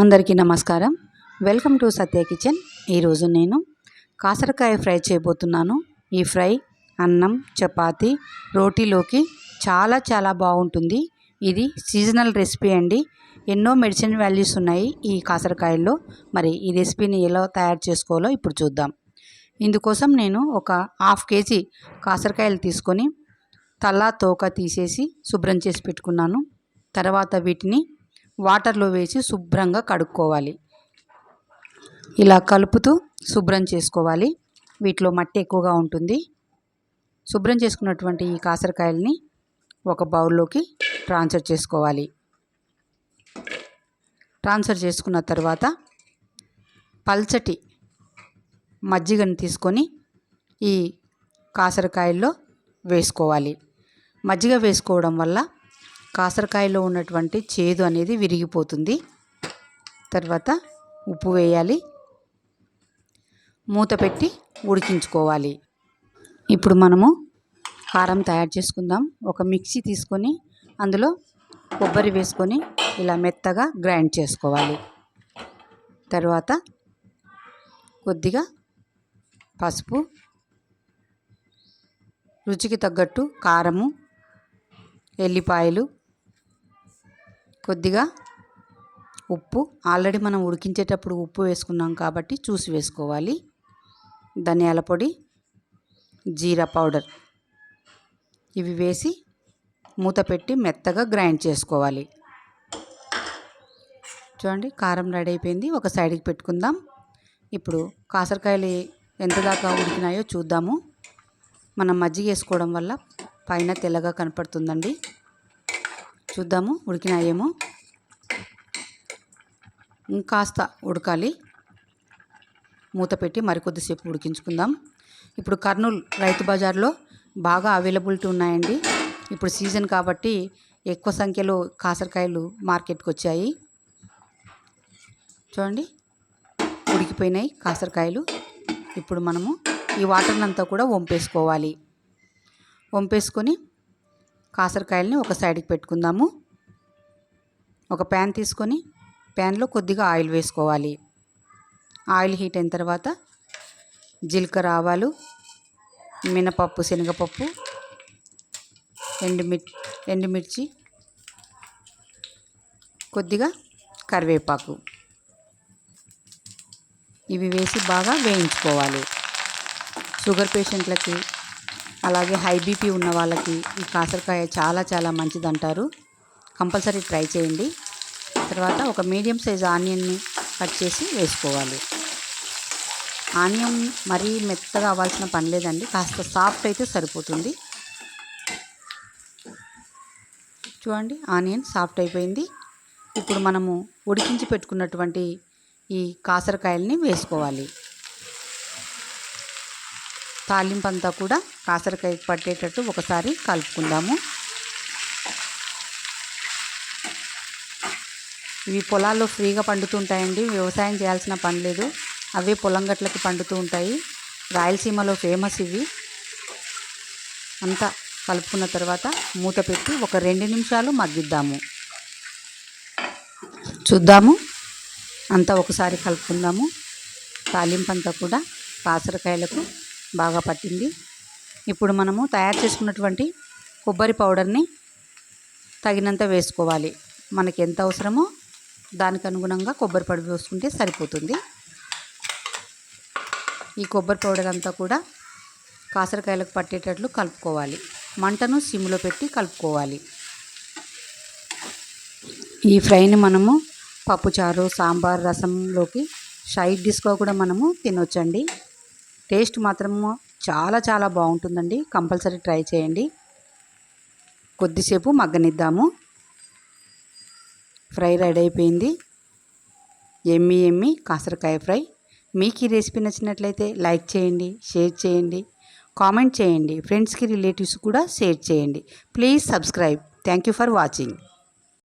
అందరికీ నమస్కారం. Welcome to Satya kitchen. ఈరోజు నేను కాసరకాయ ఫ్రై చేయబోతున్నాను. ఈ ఫ్రై అన్నం చపాతి రోటీలోకి చాలా చాలా బాగుంటుంది. ఇది సీజనల్ రెసిపీ అండి. ఎన్నో మెడిసిన్ వాల్యూస్ ఉన్నాయి ఈ కాసరకాయల్లో. మరి ఈ రెసిపీని ఎలా తయారు చేసుకోవాలో ఇప్పుడు చూద్దాం. ఇందుకోసం నేను ఒక హాఫ్ కేజీ కాసరకాయలు తీసుకొని తల తోక తీసేసి శుభ్రం చేసి పెట్టుకున్నాను. తర్వాత వీటిని వాటర్లో వేసి శుభ్రంగా కడుక్కోవాలి. ఇలా కలుపుతూ శుభ్రం చేసుకోవాలి. వీటిలో మట్టి ఎక్కువగా ఉంటుంది. శుభ్రం చేసుకున్నటువంటి ఈ కాసరకాయలని ఒక బౌల్లోకి ట్రాన్స్ఫర్ చేసుకోవాలి. ట్రాన్స్ఫర్ చేసుకున్న తర్వాత పల్చటి మజ్జిగను తీసుకొని ఈ కాసరకాయల్లో వేసుకోవాలి. మజ్జిగ వేసుకోవడం వల్ల కాసరకాయలో ఉన్నటువంటి చేదు అనేది విరిగిపోతుంది. తర్వాత ఉప్పు వేయాలి. మూత పెట్టి ఉడికించుకోవాలి. ఇప్పుడు మనము కారం తయారు చేసుకుందాం. ఒక మిక్సీ తీసుకొని అందులో కొబ్బరి వేసుకొని ఇలా మెత్తగా గ్రైండ్ చేసుకోవాలి. తర్వాత కొద్దిగా పసుపు రుచికి తగ్గట్టు కారము ఎల్లిపాయలు కొద్దిగా ఉప్పు. ఆల్రెడీ మనం ఉడికించేటప్పుడు ఉప్పు వేసుకున్నాం కాబట్టి చూసి వేసుకోవాలి. ధనియాల పొడి జీరా పౌడర్. ఇవి వేసి మూత పెట్టి మెత్తగా గ్రైండ్ చేసుకోవాలి. చూడండి కారం రెడీ అయిపోయింది. ఒక సైడ్కి పెట్టుకుందాం. ఇప్పుడు కాసరకాయలు ఎంత దాకా ఉడికినాయో చూద్దాము. మనం మజ్జిగ వేసుకోవడం వల్ల పైన తెల్లగా కనపడుతుందండి. చూద్దాము ఉడికినాయేమో. ఇంకాస్త ఉడకాలి. మూత పెట్టి మరికొద్దిసేపు ఉడికించుకుందాం. ఇప్పుడు కర్నూలు రైతు బజార్లో బాగా అవైలబిలిటీ ఉన్నాయండి. ఇప్పుడు సీజన్ కాబట్టి ఎక్కువ సంఖ్యలో కాసరకాయలు మార్కెట్కి వచ్చాయి. చూడండి ఉడికిపోయినాయి కాసరకాయలు. ఇప్పుడు మనము ఈ వాటర్నంతా కూడా వంపేసుకోవాలి. వంపేసుకొని కాసరకాయలని ఒక సైడ్కి పెట్టుకుందాము. ఒక ప్యాన్ తీసుకొని ప్యాన్లో కొద్దిగా ఆయిల్ వేసుకోవాలి. ఆయిల్ హీట్ అయిన తర్వాత జీలకర్ర ఆవాలు మినపప్పు శనగపప్పు ఎండుమిర్ ఎండుమిర్చి కొద్దిగా కరివేపాకు. ఇవి వేసి బాగా వేయించుకోవాలి. షుగర్ పేషెంట్లకి అలాగే హై బీపీ ఉన్న వాళ్ళకి ఈ కాసరకాయ చాలా చాలా మంచిది అంటారు కంపల్సరీ ట్రై చేయండి. తర్వాత ఒక మీడియం సైజ్ ఆనియన్ని కట్ చేసి వేసుకోవాలి. ఆనియన్ మరీ మెత్తగా అవ్వాల్సిన పని లేదండి. కాస్త సాఫ్ట్ అయితే సరిపోతుంది. చూడండి ఆనియన్ సాఫ్ట్ అయిపోయింది. ఇప్పుడు మనము ఉడికించి పెట్టుకున్నటువంటి ఈ కాసరకాయల్ని వేసుకోవాలి. తాలింపు అంతా కూడా కాసరకాయ పట్టేటట్టు ఒకసారి కలుపుకుందాము. ఇవి పొలాల్లో ఫ్రీగా పండుతుంటాయండి. వ్యవసాయం చేయాల్సిన పని లేదు. అవే పొలం గట్లకి పండుతూ ఉంటాయి. రాయలసీమలో ఫేమస్ ఇవి. అంతా కలుపుకున్న తర్వాత మూత పెట్టి ఒక రెండు నిమిషాలు మగ్గిద్దాము. చూద్దాము. అంతా ఒకసారి కలుపుకుందాము. తాలింపు అంతా కూడా కాసరకాయలకు బాగా పట్టింది. ఇప్పుడు మనము తయారు చేసుకున్నటువంటి కొబ్బరి పౌడర్ని తగినంత వేసుకోవాలి. మనకి ఎంత అవసరమో దానికి అనుగుణంగా కొబ్బరి పొడి వేసుకుంటే సరిపోతుంది. ఈ కొబ్బరి పౌడర్ అంతా కూడా కాసరకాయలకు పట్టేటట్లు కలుపుకోవాలి. మంటను సిమ్లో పెట్టి కలుపుకోవాలి. ఈ ఫ్రైని మనము పప్పుచారు సాంబార్ రసంలోకి సైడ్ డిష్గా కూడా మనము తినొచ్చండి. టేస్ట్ మాత్రము చాలా చాలా బాగుంటుందండి. కంపల్సరీ ట్రై చేయండి. కొద్దిసేపు మగ్గనిద్దాము. ఫ్రై రెడీ అయిపోయింది. ఎమ్మి ఎమ్మి కాసరకాయ ఫ్రై. మీకు ఈ రెసిపీ నచ్చినట్లయితే లైక్ చేయండి షేర్ చేయండి కామెంట్ చేయండి. ఫ్రెండ్స్కి రిలేటివ్స్ కూడా షేర్ చేయండి. Please subscribe. Thank you for watching.